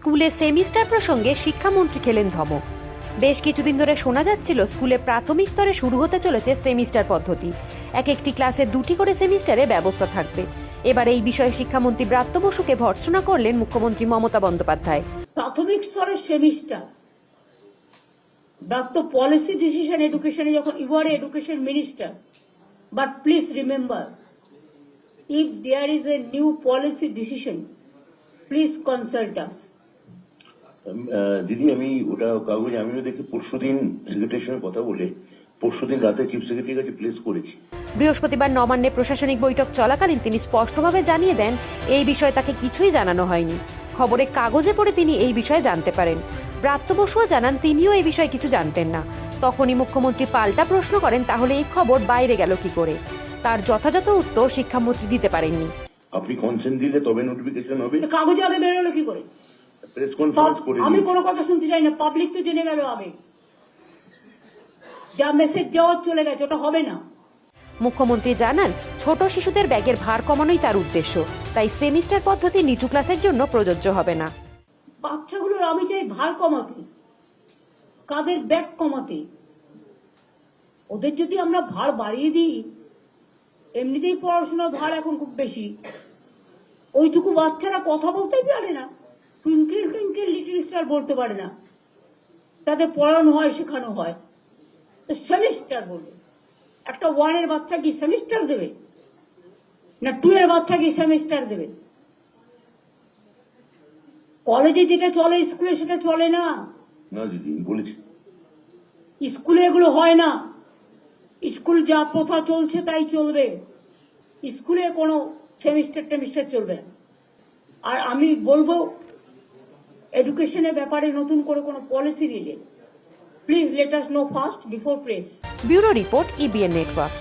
স্কুলে সেমিস্টার প্রসঙ্গে শিক্ষামন্ত্রী খেলেন ধমক। বেশ কিছুদিন ধরে শোনা যাচ্ছিল, স্কুলে প্রাথমিক স্তরে শুরু হতে চলেছে সেমিস্টার পদ্ধতি। এক একটি ক্লাসে দুটি করে সেমিস্টারের ব্যবস্থা থাকবে। এবার এই বিষয়ে শিক্ষামন্ত্রী ব্রাত্য বসুকে ভর্সনা করলেন মুখ্যমন্ত্রী মমতা বন্দ্যোপাধ্যায়। প্রাথমিক স্তরের সেমিস্টার। ব্রাত্য পলিসি ডিসিশন এডুকেশনে যখন, you are education minister, but please remember, if there is a new policy decision, please consult us. দিদি আমি ওটা কাগজ আমিও দেখি পরশুদিন সেক্রেটারির সঙ্গে কথা বলে পরশুদিন রাতে চিফ সেক্রেটারির কাছে প্লেস করেছি। বৃহস্পতিবার নবান্নে প্রশাসনিক বৈঠক চলাকালীন তিনি স্পষ্টভাবে জানিয়ে দেন এই বিষয়ে তাকে কিছুই জানানো হয়নি। খবরে কাগজে পড়ে তিনি এই বিষয়ে জানতে পারেন। ব্রাত্য বসুও জানান তিনিও এই বিষয়ে কিছু জানতেন না। তখনই মুখ্যমন্ত্রী পাল্টা প্রশ্ন করেন তাহলে এই খবর বাইরে গেল কি করে? তার যথাযথ উত্তর শিক্ষামন্ত্রী দিতে পারেননি। আপনি কনসেন্ট দিলে তবে নোটিফিকেশন হবে। কাগজে আগে বেরোলো কি করে? প্রেস কনফারেন্স করে আমি। কোনো কথা শুনতে চাই না পাবলিক তো জেনে গেল আগে যা মেসেজ যাওয়ার চলে গেছে ওটা হবে না। মুখ্যমন্ত্রী জানান ছোট শিশুদের ব্যাগের ভার কমানোই তার উদ্দেশ্য। তাই সেমিস্টার পদ্ধতি নিচু ক্লাসের জন্য প্রযোজ্য হবে না। বাচ্চাগুলোর আমি চাই ভার কমাতে কাদের ব্যাগ কমাতে। ওদের যদি আমরা ভার বাড়িয়ে দিই এমনিতেই পড়াশোনার ভার এখন খুব বেশি। ওইটুকু বাচ্চারা কথা বলতেই পারে না। টুইঙ্কেল টুইঙ্কেল লিটিল স্টার বলতে পারে না। তাদের পড়ানো হয় শেখানো হয়। সেমিস্টার বলবে। একটা ওয়ানের বাচ্চা কি সেমিস্টার দেবে? না টু এর বাচ্চা কি সেমিস্টার দেবে? কলেজে যেটা চলে স্কুলে সেটা চলে না। বলেছি। স্কুলে এগুলো হয় না। স্কুল যা প্রথা চলছে তাই চলবে। স্কুলে কোনো সেমিস্টার টেমিস্টার চলবে আর আমি বলব এডুকেশনের ব্যাপারে নতুন করে কোনো পলিসি নিলে please let us know first before press bureau report IBN network